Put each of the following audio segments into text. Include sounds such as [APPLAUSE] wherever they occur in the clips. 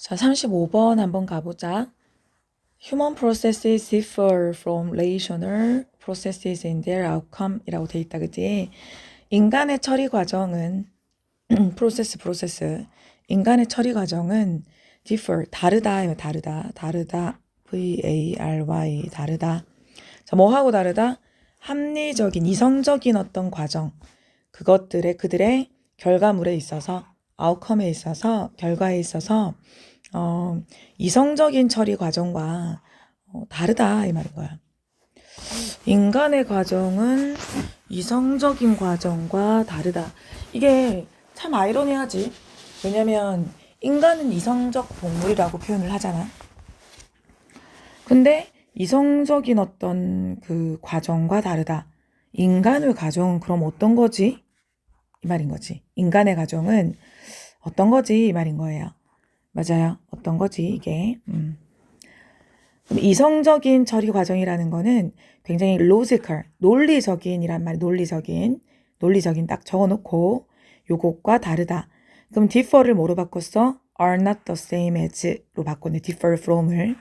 자, 35번 한번 가보자. Human processes differ from relational processes in their outcome 이라고 돼 있다, 그지? 인간의 처리 과정은, [CLEARS THROAT] 프로세스, 프로세스. 인간의 처리 과정은 differ, 다르다, 다르다, 다르다. V-A-R-Y, 다르다. 자, 뭐하고 다르다? 합리적인, 이성적인 어떤 과정. 그것들의, 그들의 결과물에 있어서, 아웃컴에 있어서, 결과에 있어서, 어, 이성적인 처리 과정과 어, 다르다 이 말인 거야. 인간의 과정은 이성적인 과정과 다르다. 이게 참 아이러니하지. 왜냐면 인간은 이성적 동물이라고 표현을 하잖아. 근데 이성적인 어떤 그 과정과 다르다. 인간의 과정은 그럼 어떤 거지? 이 말인 거지. 인간의 과정은 어떤 거지? 이 말인 거예요. 맞아요. 어떤 거지, 이게. 음. 이성적인 처리 과정이라는 거는 굉장히 logical, 논리적인이란 말, 논리적인, 논리적인 딱 적어놓고 요것과 다르다. 그럼 differ를 뭐로 바꿨어? are not the same as로 바꿨네. differ from을.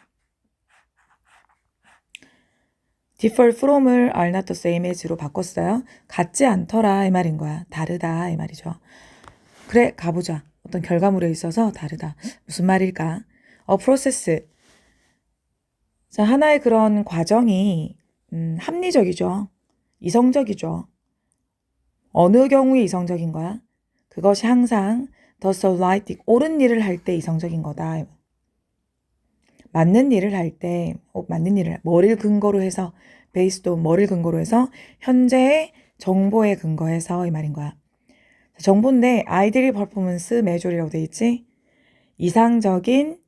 differ from을 are not the same as로 바꿨어요. 같지 않더라 이 말인 거야. 다르다 이 말이죠. 그래 가보자. 어떤 결과물에 있어서 다르다. 무슨 말일까? 어, 프로세스. 자, 하나의 그런 과정이 음, 합리적이죠. 이성적이죠. 어느 경우에 이성적인 거야? 그것이 항상 the so right, 옳은 일을 할 때 이성적인 거다. 맞는 일을 할 때, 어, 맞는 일을, 뭐를 근거로 해서, 베이스도 뭐를 근거로 해서, 현재의 정보에 근거해서 이 말인 거야. 정보인데 아이들이 퍼포먼스 메조리라고 돼 있지? 이상적인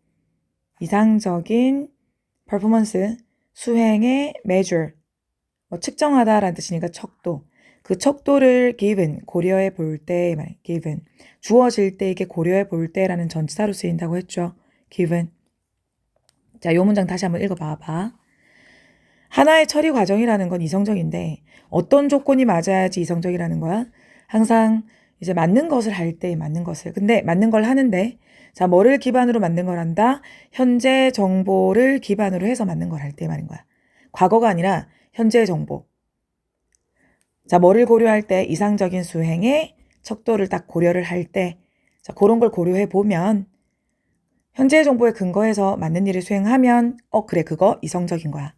이상적인 퍼포먼스 수행의 measure 뭐 측정하다라는 뜻이니까 척도 그 척도를 given 고려해 볼 때 given 주어질 때 이게 고려해 볼 때라는 전치사로 쓰인다고 했죠. given 자, 요 문장 다시 한번 읽어 봐봐. 하나의 처리 과정이라는 건 이성적인데 어떤 조건이 맞아야지 이성적이라는 거야? 항상 이제 맞는 것을 할 때 맞는 것을. 근데 맞는 걸 하는데 자, 뭐를 기반으로 맞는 걸 한다? 현재 정보를 기반으로 해서 맞는 걸 할 때 말인 거야. 과거가 아니라 현재 정보. 자, 뭐를 고려할 때 이상적인 수행의 척도를 딱 고려를 할 때, 자, 그런 걸 고려해 보면 현재 정보에 근거해서 맞는 일을 수행하면, 어, 그래, 그거 이성적인 거야.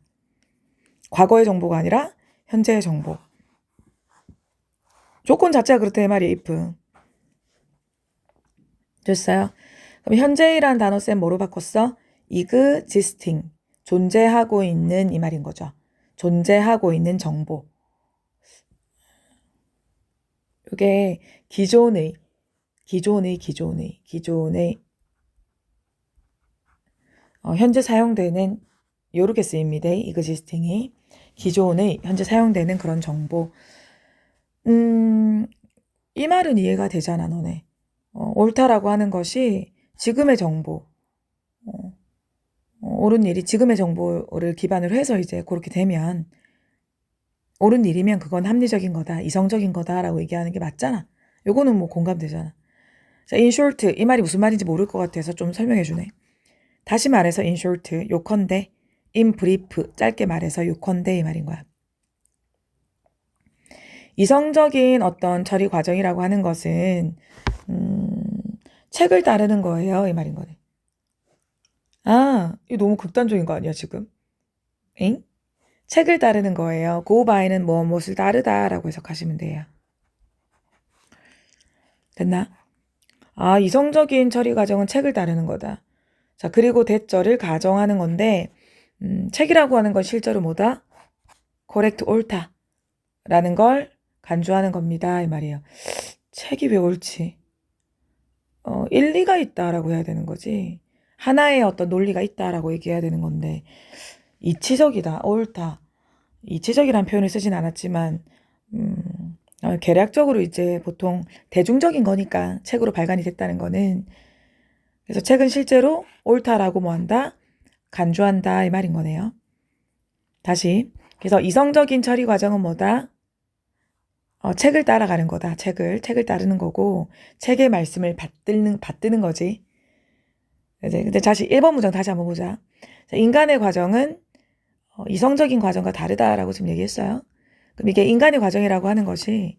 과거의 정보가 아니라 현재의 정보. 조건 자체가 그렇다 이 말이야, if. 됐어요? 그럼 현재이란 단어 쌤 뭐로 바꿨어? existing. 존재하고 있는 이 말인 거죠. 존재하고 있는 정보. 이게 기존의, 기존의, 기존의, 기존의 어, 현재 사용되는 요렇게 쓰입니다. existing이 기존의 현재 사용되는 그런 정보. 음, 이 말은 이해가 되잖아, 너네. 어, 옳다라고 하는 것이 지금의 정보, 어, 어, 옳은 일이 지금의 정보를 기반으로 해서 이제 그렇게 되면, 옳은 일이면 그건 합리적인 거다, 이성적인 거다라고 얘기하는 게 맞잖아. 요거는 뭐 공감되잖아. 자, in short, 이 말이 무슨 말인지 모를 것 같아서 좀 설명해 주네. 다시 말해서 in short, 요컨대, in brief, 짧게 말해서 요컨대 이 말인 거야. 이성적인 어떤 처리 과정이라고 하는 것은 음, 책을 따르는 거예요. 이 말인 거네. 아, 이거 너무 극단적인 거 아니야, 지금? 엥? 책을 따르는 거예요. go by는 뭐 무엇을 따르다라고 해석하시면 돼요. 됐나? 아, 이성적인 처리 과정은 책을 따르는 거다. 자, 그리고 대절을 가정하는 건데, 음, 책이라고 하는 건 실제로 뭐다? correct, 옳다. 라는 걸 간주하는 겁니다. 이 말이에요. 책이 왜 옳지? 어, 일리가 있다라고 해야 되는 거지. 하나의 어떤 논리가 있다라고 얘기해야 되는 건데, 이치적이다, 옳다. 이치적이란 표현을 쓰진 않았지만, 음, 어, 계략적으로 이제 보통 대중적인 거니까 책으로 발간이 됐다는 거는, 그래서 책은 실제로 옳다라고 뭐 한다? 간주한다, 이 말인 거네요. 다시. 그래서 이성적인 처리 과정은 뭐다? 어, 책을 따라가는 거다. 책을 책을 따르는 거고 책의 말씀을 받드는 받드는 거지. 이제 근데 다시 1번 문장 다시 한번 보자. 자, 인간의 과정은 어, 이성적인 과정과 다르다라고 지금 얘기했어요. 그럼 이게 인간의 과정이라고 하는 것이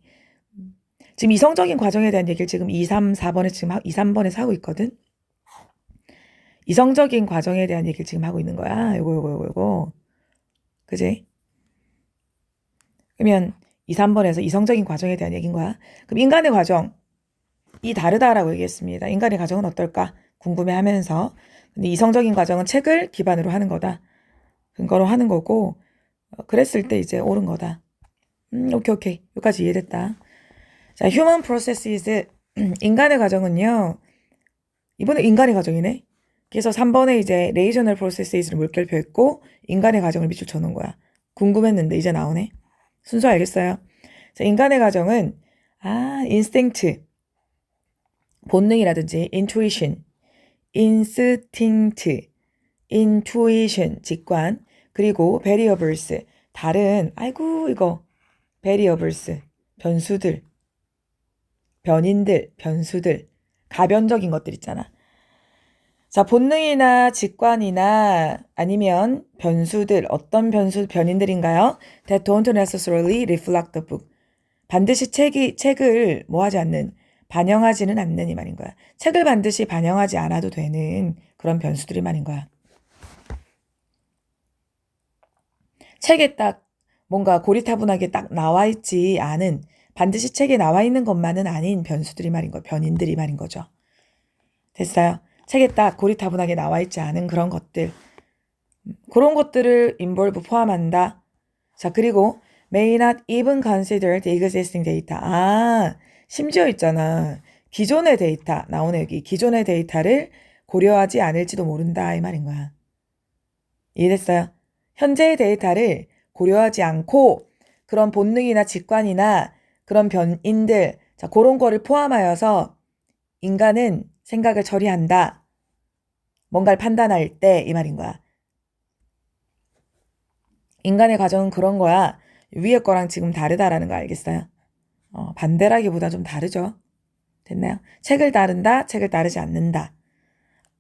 음, 지금 이성적인 과정에 대한 얘기를 지금 2, 3, 4번에 지금 하, 2, 3번에서 하고 있거든. 이성적인 과정에 대한 얘기를 지금 하고 있는 거야. 요거 요거 요거 요거. 그지? 그러면 2, 3번에서 이성적인 과정에 대한 얘기인 거야. 그럼 인간의 과정이 다르다라고 얘기했습니다. 인간의 과정은 어떨까? 궁금해 하면서 근데 이성적인 과정은 책을 기반으로 하는 거다. 근거로 하는 거고 어, 그랬을 때 이제 옳은 거다. 음, 오케이 오케이 여기까지 이해됐다. 자, human processes [CLEARS THROAT] 인간의 과정은요. 이번에 인간의 과정이네. 그래서 3번에 이제 relational processes를 물결표 했고 인간의 과정을 밑줄 쳐놓은 거야. 궁금했는데 이제 나오네. 순서 알겠어요? 자, 인간의 과정은 아, instinct 본능이라든지 intuition, instinct, intuition 직관 그리고 variables 다른 아이고 이거 variables 변수들 변인들 변수들 가변적인 것들 있잖아. 자, 본능이나 직관이나 아니면 변수들, 어떤 변수, 변인들인가요? That don't necessarily reflect the book. 반드시 책이, 책을 뭐 하지 않는, 반영하지는 않는 이 말인 거야. 책을 반드시 반영하지 않아도 되는 그런 변수들이 말인 거야. 책에 딱 뭔가 고리타분하게 딱 나와 있지 않은, 반드시 책에 나와 있는 것만은 아닌 변수들이 말인 거, 변인들이 말인 거죠. 됐어요? 책에 딱 고리타분하게 나와 있지 않은 그런 것들. 그런 것들을 involve 포함한다. 자, 그리고 may not even consider the existing data. 아, 심지어 있잖아. 기존의 데이터, 나오네, 여기. 기존의 데이터를 고려하지 않을지도 모른다. 이 말인 거야. 이해됐어요? 현재의 데이터를 고려하지 않고 그런 본능이나 직관이나 그런 변인들, 자, 그런 거를 포함하여서 인간은 생각을 처리한다. 뭔가를 판단할 때 이 말인 거야. 인간의 과정은 그런 거야. 위에 거랑 지금 다르다라는 거 알겠어요? 어, 반대라기보다 좀 다르죠. 됐나요? 책을 따른다, 책을 따르지 않는다.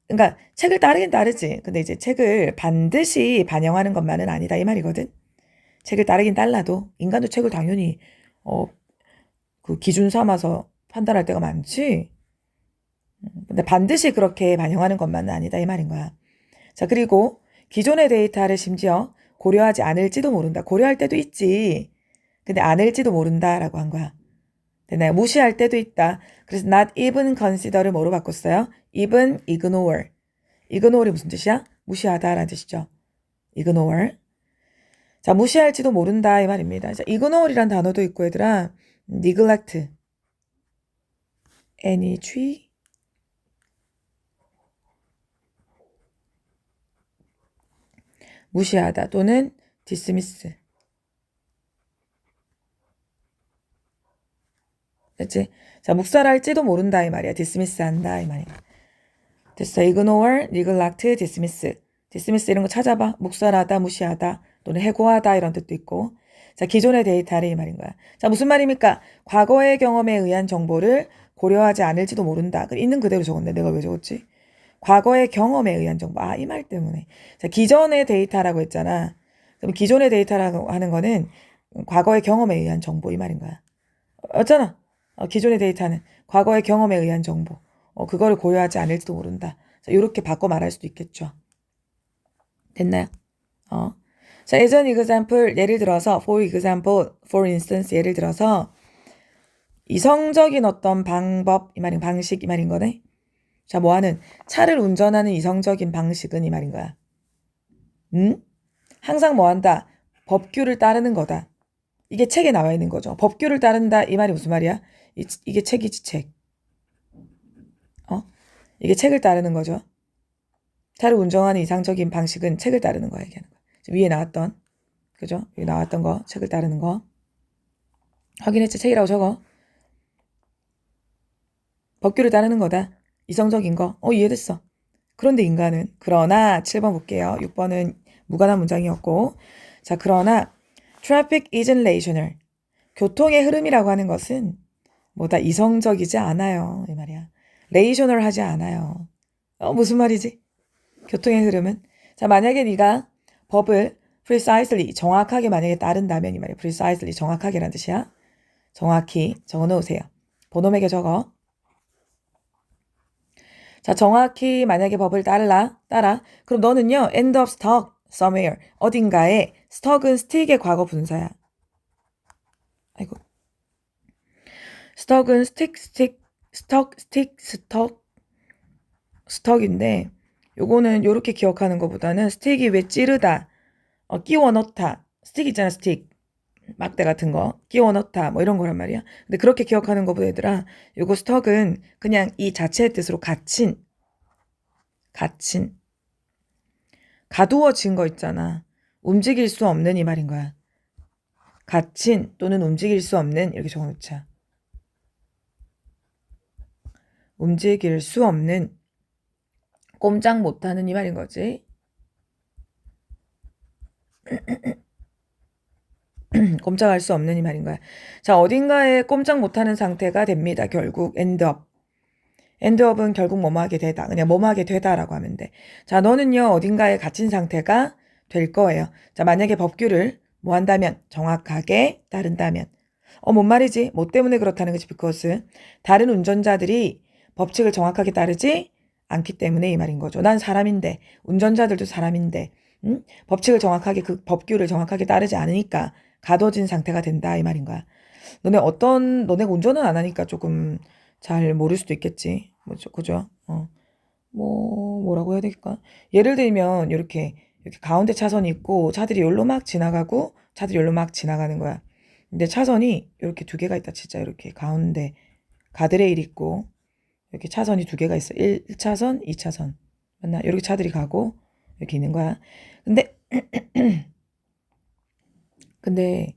그러니까 책을 따르긴 따르지. 근데 이제 책을 반드시 반영하는 것만은 아니다 이 말이거든. 책을 따르긴 달라도 인간도 책을 당연히 어, 그 기준 삼아서 판단할 때가 많지. 근데 반드시 그렇게 반영하는 것만은 아니다 이 말인 거야. 자, 그리고 기존의 데이터를 심지어 고려하지 않을지도 모른다. 고려할 때도 있지. 근데 않을지도 모른다라고 한 거야. 되나요? 무시할 때도 있다. 그래서 not even consider를 뭐로 바꿨어요? even ignore. ignore이 무슨 뜻이야? 무시하다라는 뜻이죠. ignore. 자, 무시할지도 모른다 이 말입니다. 자, ignore이란 단어도 있고 얘들아 neglect, energy, 무시하다 또는 dismiss. 됐지? 자, 묵살할지도 모른다 이 말이야. dismiss 한다 이 말이야. 됐어. ignore, neglect, dismiss. dismiss 이런 거 찾아봐. 묵살하다, 무시하다, 또는 해고하다 이런 뜻도 있고. 자, 기존의 데이터를 이 말인 거야. 자, 무슨 말입니까? 과거의 경험에 의한 정보를 고려하지 않을지도 모른다. 그 있는 그대로 적었네. 내가 왜 적었지? 과거의 경험에 의한 정보. 아, 이 말 때문에. 자, 기존의 데이터라고 했잖아. 그럼 기존의 데이터라고 하는 거는 과거의 경험에 의한 정보 이 말인 거야. 어쩌나? 어, 기존의 데이터는 과거의 경험에 의한 정보. 어, 그거를 고려하지 않을지도 모른다. 자, 이렇게 바꿔 말할 수도 있겠죠. 됐나요? 어. 자, 예전 example 예를 들어서 for example, for instance 예를 들어서 이성적인 어떤 방법 이 말인 방식 이 말인 거네. 자, 뭐 하는 차를 운전하는 이성적인 방식은 이 말인 거야. 응? 항상 뭐 한다? 법규를 따르는 거다. 이게 책에 나와 있는 거죠. 법규를 따른다 이 말이 무슨 말이야? 이, 이게 책이지 책. 어? 이게 책을 따르는 거죠. 차를 운전하는 이상적인 방식은 책을 따르는 거야 얘기하는 거야. 위에 나왔던 그죠? 여기 나왔던 거 책을 따르는 거 확인했지? 책이라고 적어. 법규를 따르는 거다. 이성적인 거. 어, 이해됐어. 그런데 인간은 그러나 7번 볼게요. 6번은 무관한 문장이었고 자, 그러나 traffic isn't rational. 교통의 흐름이라고 하는 것은 뭐다 이성적이지 않아요. 이 말이야. 레이셔널 하지 않아요. 어, 무슨 말이지? 교통의 흐름은 자 만약에 네가 법을 precisely 정확하게 만약에 따른다면 이 말이야 precisely 정확하게란 뜻이야 정확히 적어 놓으세요 본호맥에 적어 자 정확히 만약에 법을 따르라 따라. 그럼 너는요 end up stuck somewhere 어딘가에 stuck은 stick의 과거 분사야. 아이고. stuck은 stick stick stuck stick stuck 스톡인데 요거는 요렇게 기억하는 것보다는 스틱이 왜 찌르다 어, 끼워 넣다. 스틱 있잖아 스틱 막대 같은 거 끼워 넣다 뭐 이런 거란 말이야. 근데 그렇게 기억하는 것보다 얘들아 요거 스톡은 그냥 이 자체의 뜻으로 갇힌 갇힌 가두어진 거 있잖아. 움직일 수 없는 이 말인 거야. 갇힌 또는 움직일 수 없는 이렇게 적어놓자. 움직일 수 없는 꼼짝 못하는 이 말인 거지. [CLEARS THROAT] [CLEARS THROAT] 꼼짝할 수 없는 이 말인 거야. 자, 어딘가에 꼼짝 못하는 상태가 됩니다. 결국 endup. endup은 결국 뭐뭐 하게 되다. 그냥 뭐뭐 하게 되다라고 하면 돼. 자, 너는요 어딘가에 갇힌 상태가 될 거예요. 자, 만약에 법규를 뭐 한다면 정확하게 따른다면. 어, 뭔 말이지? 뭐 때문에 그렇다는 거지? because 다른 운전자들이 법칙을 정확하게 따르지 않기 때문에 이 말인 거죠. 난 사람인데 운전자들도 사람인데 응? 법칙을 정확하게 그 법규를 정확하게 따르지 않으니까 가둬진 상태가 된다 이 말인 거야. 너네 어떤 너네가 운전은 안 하니까 조금 잘 모를 수도 있겠지. 뭐죠, 그죠? 어. 뭐 뭐라고 해야 될까? 예를 들면 이렇게 이렇게 가운데 차선이 있고 차들이 여기로 막 지나가고 차들이 여기로 막 지나가는 거야. 근데 차선이 이렇게 두 개가 있다 진짜 이렇게 가운데 가드레일 있고 이렇게 차선이 두 개가 있어. 1차선, 2차선. 맞나? 이렇게 차들이 가고 이렇게 있는 거야. 근데 [CLEARS THROAT] 근데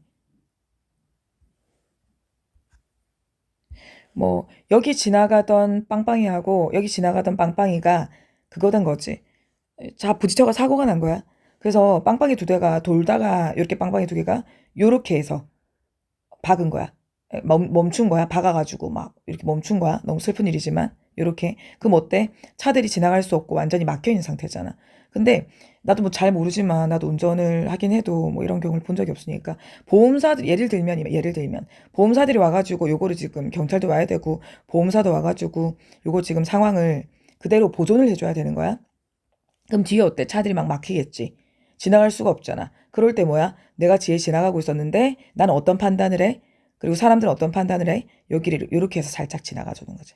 뭐 여기 지나가던 빵빵이하고 여기 지나가던 빵빵이가 그거된 거지. 자 부딪혀가 사고가 난 거야. 그래서 빵빵이 두 대가 돌다가 이렇게 빵빵이 두 개가 요렇게 해서 박은 거야. 멈, 멈춘 거야. 박아가지고 막 이렇게 멈춘 거야. 너무 슬픈 일이지만 이렇게 그럼 어때? 차들이 지나갈 수 없고 완전히 막혀 있는 상태잖아. 근데 나도 뭐 잘 모르지만 나도 운전을 하긴 해도 뭐 이런 경우를 본 적이 없으니까 보험사들 예를 들면 예를 들면 보험사들이 와가지고 요거를 지금 경찰도 와야 되고 보험사도 와가지고 요거 지금 상황을 그대로 보존을 해줘야 되는 거야. 그럼 뒤에 어때? 차들이 막 막히겠지. 지나갈 수가 없잖아. 그럴 때 뭐야? 내가 뒤에 지나가고 있었는데 나는 어떤 판단을 해? 그리고 사람들은 어떤 판단을 해? 여기를 이렇게 해서 살짝 지나가 주는 거지.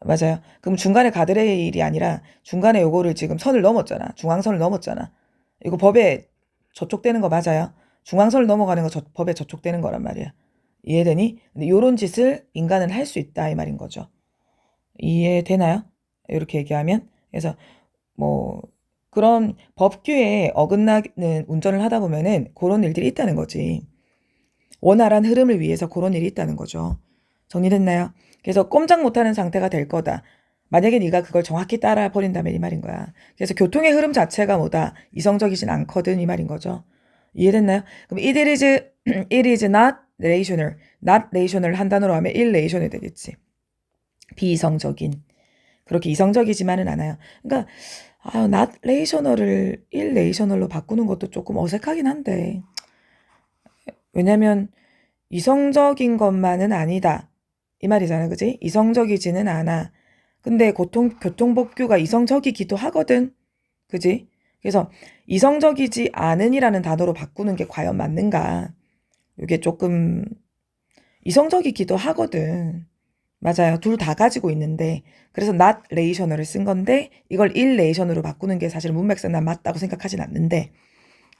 맞아요. 그럼 중간에 가드레일이 아니라 중간에 요거를 지금 선을 넘었잖아. 중앙선을 넘었잖아. 이거 법에 저촉되는 거 맞아요? 중앙선을 넘어가는 거 저, 법에 저촉되는 거란 말이야. 이해되니? 근데 요런 짓을 인간은 할 수 있다 이 말인 거죠. 이해되나요? 이렇게 얘기하면 그래서 뭐 그런 법규에 어긋나는 운전을 하다 보면은 그런 일들이 있다는 거지. 원활한 흐름을 위해서 그런 일이 있다는 거죠. 정리됐나요? 그래서 꼼짝 못하는 상태가 될 거다. 만약에 네가 그걸 정확히 따라 버린다면 이 말인 거야. 그래서 교통의 흐름 자체가 뭐다 이성적이진 않거든 이 말인 거죠. 이해됐나요? 그럼 it is [CLEARS THROAT] it is not rational, not rational 한 단어로 하면 irrational 되겠지. 비이성적인. 그렇게 이성적이지만은 않아요. 그러니까 아, not rational을 irrational로 바꾸는 것도 조금 어색하긴 한데 왜냐면 이성적인 것만은 아니다. 이 말이잖아. 그지? 이성적이지는 않아. 근데 고통, 교통법규가 이성적이기도 하거든. 그지? 그래서 이성적이지 않은이라는 단어로 바꾸는 게 과연 맞는가? 이게 조금 이성적이기도 하거든. 맞아요. 둘 다 가지고 있는데 그래서 not rational을 쓴 건데 이걸 irrational로 바꾸는 게 사실 문맥상 난 맞다고 생각하진 않는데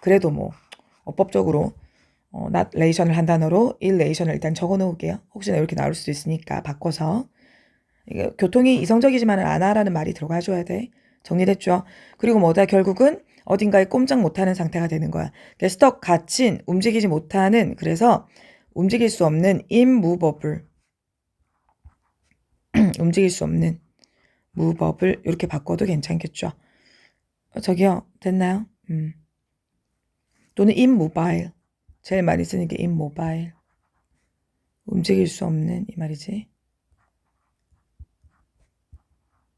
그래도 뭐 어법적으로 어, not ration을 한 단어로 irration을 일단 적어 놓을게요. 혹시나 이렇게 나올 수도 있으니까 바꿔서 이게 교통이 이성적이지만은 않아라는 말이 들어가 줘야 돼. 정리됐죠? 그리고 뭐다 결국은 어딘가에 꼼짝 못하는 상태가 되는 거야. 스톡 갇힌 움직이지 못하는 그래서 움직일 수 없는 immovable [CLEARS THROAT] 움직일 수 없는 무법을 이렇게 바꿔도 괜찮겠죠. 어, 저기요 됐나요? 음. 또는 immobile 제일 많이 쓰는 게 immobile 움직일 수 없는 이 말이지.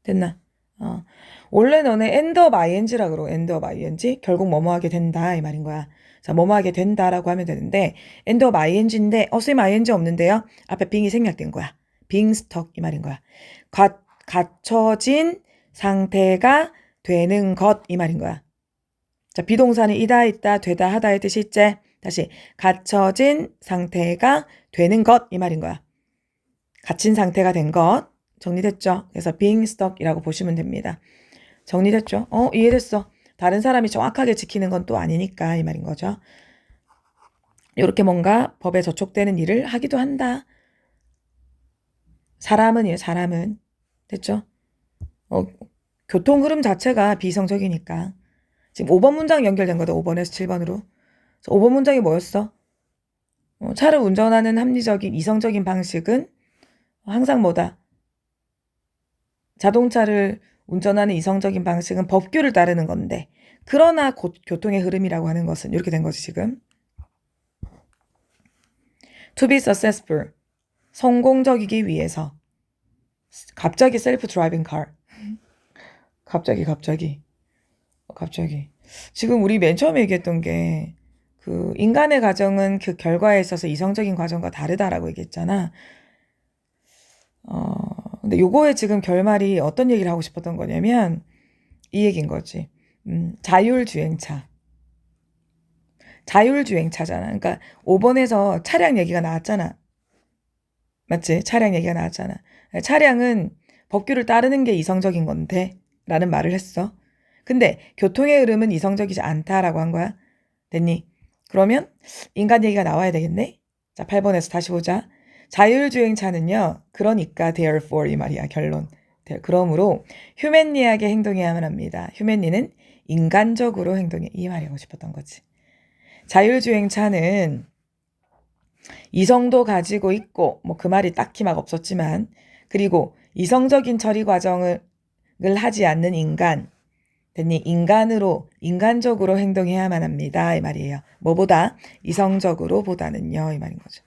됐나? 어. 원래 너네 end of ing라 그러고 end of ing 결국 뭐뭐 하게 된다 이 말인 거야. 자, 뭐뭐 하게 된다라고 하면 되는데 end of ing인데 어쌤 ing 없는데요. 앞에 being이 생략된 거야. being stuck 이 말인 거야. 갇, 갇혀진 상태가 되는 것 이 말인 거야. 자, 비동사는 이다 있다 되다 하다의 뜻이 있지. 다시 갇혀진 상태가 되는 것 이 말인 거야. 갇힌 상태가 된 것. 정리됐죠? 그래서 being stuck이라고 보시면 됩니다. 정리됐죠? 어, 이해됐어. 다른 사람이 정확하게 지키는 건 또 아니니까 이 말인 거죠. 이렇게 뭔가 법에 저촉되는 일을 하기도 한다. 사람은요, 사람은. 됐죠? 어, 교통 흐름 자체가 비이성적이니까. 지금 5번 문장 연결된 거다. 5번에서 7번으로. 5번 문장이 뭐였어? 어, 차를 운전하는 합리적인 이성적인 방식은 항상 뭐다? 자동차를 운전하는 이성적인 방식은 법규를 따르는 건데 그러나 곧 교통의 흐름이라고 하는 것은 이렇게 된 거지 지금. To be successful. 성공적이기 위해서. 갑자기 셀프 드라이빙 카. 갑자기 갑자기. 갑자기. 지금 우리 맨 처음에 얘기했던 게 그 인간의 과정은 그 결과에 있어서 이성적인 과정과 다르다라고 얘기했잖아. 어, 근데 요거에 지금 결말이 어떤 얘기를 하고 싶었던 거냐면 이 얘기인 거지. 음, 자율주행차. 자율주행차잖아. 그러니까 5번에서 차량 얘기가 나왔잖아. 맞지? 차량 얘기가 나왔잖아. 차량은 법규를 따르는 게 이성적인 건데 라는 말을 했어. 근데 교통의 흐름은 이성적이지 않다라고 한 거야. 됐니? 그러면 인간 얘기가 나와야 되겠네? 자, 8번에서 다시 보자. 자율주행차는요, 그러니까 therefore 이 말이야, 결론. 그러므로 휴맨리하게 행동해야만 합니다. 휴맨리는 인간적으로 행동해. 이 말이 하고 싶었던 거지. 자율주행차는 이성도 가지고 있고, 뭐 그 말이 딱히 막 없었지만, 그리고 이성적인 처리 과정을 하지 않는 인간, 됐니? 인간으로, 인간적으로 행동해야만 합니다. 이 말이에요. 뭐보다? 이성적으로 보다는요. 이 말인 거죠.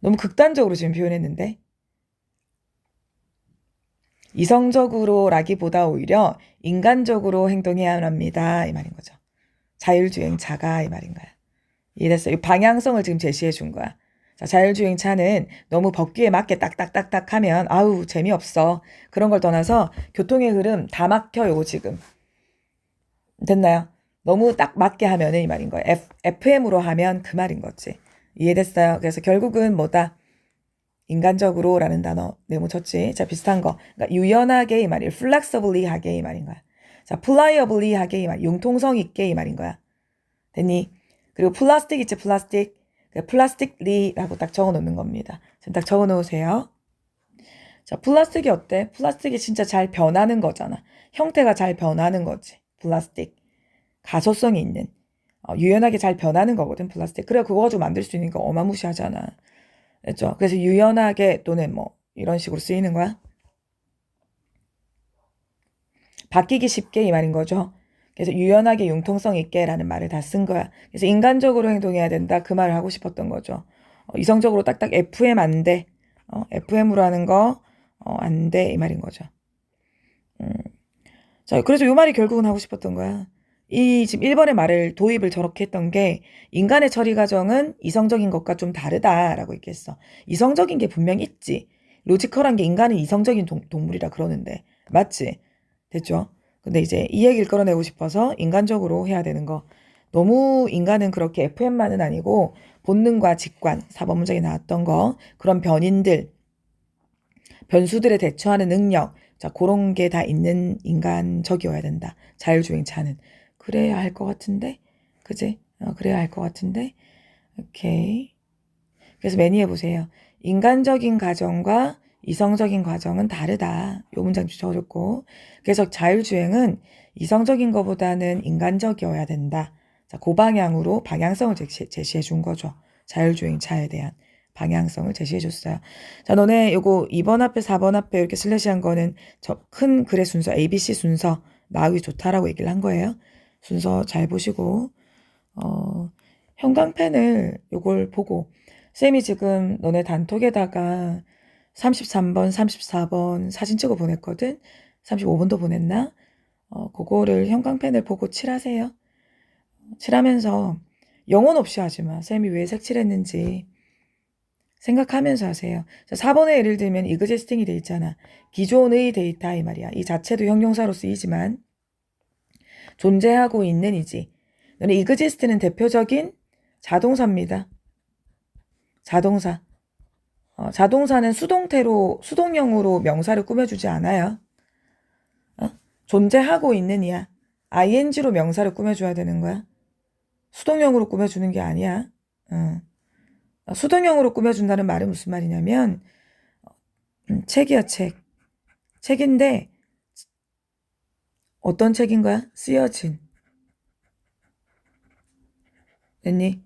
너무 극단적으로 지금 표현했는데. 이성적으로라기보다 오히려 인간적으로 행동해야만 합니다. 이 말인 거죠. 자율주행차가 이 말인 거야. 이래서 이 방향성을 지금 제시해 준 거야. 자, 자율주행차는 너무 법규에 맞게 딱딱딱딱 하면 아우 재미없어. 그런 걸 떠나서 교통의 흐름 다 막혀 요 지금. 됐나요? 너무 딱 맞게 하면은 이 말인 거예요. F, FM으로 하면 그 말인 거지. 이해됐어요? 그래서 결국은 뭐다? 인간적으로라는 단어 네모쳤지. 자, 비슷한 거. 그러니까 유연하게 이 말이에요. flexibly 하게 이 말인 거야. 자, pliably 하게 이 말. 융통성 있게 이 말인 거야. 됐니? 그리고 플라스틱 있지, 플라스틱. 플라스틱리라고 딱 적어 놓는 겁니다. 지금 딱 적어 놓으세요. 자, 플라스틱이 어때? 플라스틱이 진짜 잘 변하는 거잖아. 형태가 잘 변하는 거지. 플라스틱. 가소성이 있는. 어, 유연하게 잘 변하는 거거든, 플라스틱. 그래, 그거 가지고 만들 수 있는 거 어마무시하잖아. 그죠? 그래서 유연하게 또는 뭐, 이런 식으로 쓰이는 거야. 바뀌기 쉽게 이 말인 거죠. 그래서 유연하게 융통성 있게라는 말을 다 쓴 거야. 그래서 인간적으로 행동해야 된다. 그 말을 하고 싶었던 거죠. 어, 이성적으로 딱딱 FM 안 돼. 어, FM으로 하는 거, 어, 안 돼. 이 말인 거죠. 음. 자, 그래서 요 말이 결국은 하고 싶었던 거야. 이 지금 1번의 말을 도입을 저렇게 했던 게 인간의 처리 과정은 이성적인 것과 좀 다르다라고 얘기했어. 이성적인 게 분명 있지. 로지컬한 게 인간은 이성적인 동, 동물이라 그러는데 맞지? 됐죠? 근데 이제 이 얘기를 끌어내고 싶어서 인간적으로 해야 되는 거. 너무 인간은 그렇게 FM만은 아니고 본능과 직관, 4번 문장에 나왔던 거, 그런 변인들, 변수들에 대처하는 능력, 자, 그런 게 다 있는 인간적이어야 된다. 자율주행차는. 그래야 할 것 같은데? 그지? 어, 그래야 할 것 같은데? 오케이. 그래서 매니해 보세요. 인간적인 가정과 이성적인 과정은 다르다. 요 문장 적어줬고. 그래서 자율주행은 이성적인 것보다는 인간적이어야 된다. 자, 그 방향으로 방향성을 제시, 제시해 준 거죠. 자율주행 차에 대한 방향성을 제시해 줬어요. 자, 너네 요거 2번 앞에 4번 앞에 이렇게 슬래시한 거는 저 큰 글의 순서, ABC 순서 나오기 좋다라고 얘기를 한 거예요. 순서 잘 보시고, 어, 형광펜을 요걸 보고, 쌤이 지금 너네 단톡에다가 33번, 34번 사진 찍어 보냈거든? 35분도 보냈나? 어, 그거를 형광펜을 보고 칠하세요. 칠하면서 영혼 없이 하지 마. 쌤이 왜 색칠했는지 생각하면서 하세요. 4번에 예를 들면 이그제스팅이 돼 있잖아. 기존의 데이터 이 말이야. 이 자체도 형용사로 쓰이지만 존재하고 있는 이지. 너는 이그지스트는 대표적인 자동사입니다. 자동사. 어, 자동사는 수동태로 수동형으로 명사를 꾸며주지 않아요. 어? 존재하고 있는 이야. ing로 명사를 꾸며줘야 되는 거야. 수동형으로 꾸며주는 게 아니야. 어. 어, 수동형으로 꾸며준다는 말은 무슨 말이냐면 음, 책이야 책. 책인데 어떤 책인 거야? 쓰여진. 됐니?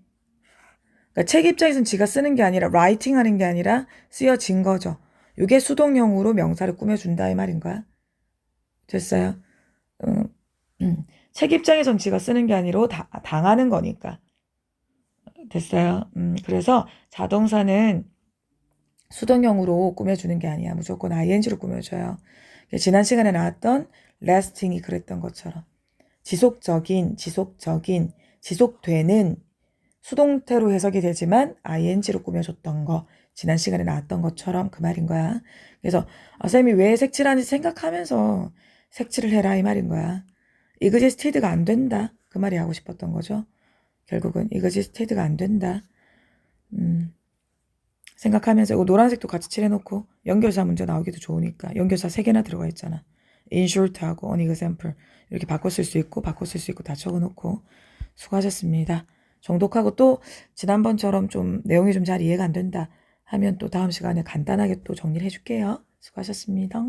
그러니까 책 입장에선 지가 쓰는 게 아니라 라이팅 하는 게 아니라 쓰여진 거죠. 이게 수동형으로 명사를 꾸며준다 이 말인 거야. 됐어요? 음, 음. 책 입장에선 지가 쓰는 게 아니라 다, 당하는 거니까. 됐어요? 음, 그래서 자동사는 수동형으로 꾸며주는 게 아니야. 무조건 ing로 꾸며줘요. 지난 시간에 나왔던 lasting이 그랬던 것처럼 지속적인, 지속적인, 지속되는 수동태로 해석이 되지만 ing로 꾸며줬던 거 지난 시간에 나왔던 것처럼 그 말인 거야. 그래서 아, 쌤이 왜 색칠하는지 생각하면서 색칠을 해라 이 말인 거야. 이그지스티드가 안 된다 그 말이 하고 싶었던 거죠. 결국은 이그지스티드가 안 된다. 음, 생각하면서 이거 노란색도 같이 칠해놓고 연결사 문제 나오기도 좋으니까 연결사 세 개나 들어가 있잖아. inshort하고 unexample 이렇게 바꿔 쓸 수 있고 바꿔 쓸 수 있고 다 적어놓고 수고하셨습니다. 정독하고 또 지난번처럼 좀 내용이 좀 잘 이해가 안 된다 하면 또 다음 시간에 간단하게 또 정리를 해줄게요. 수고하셨습니다.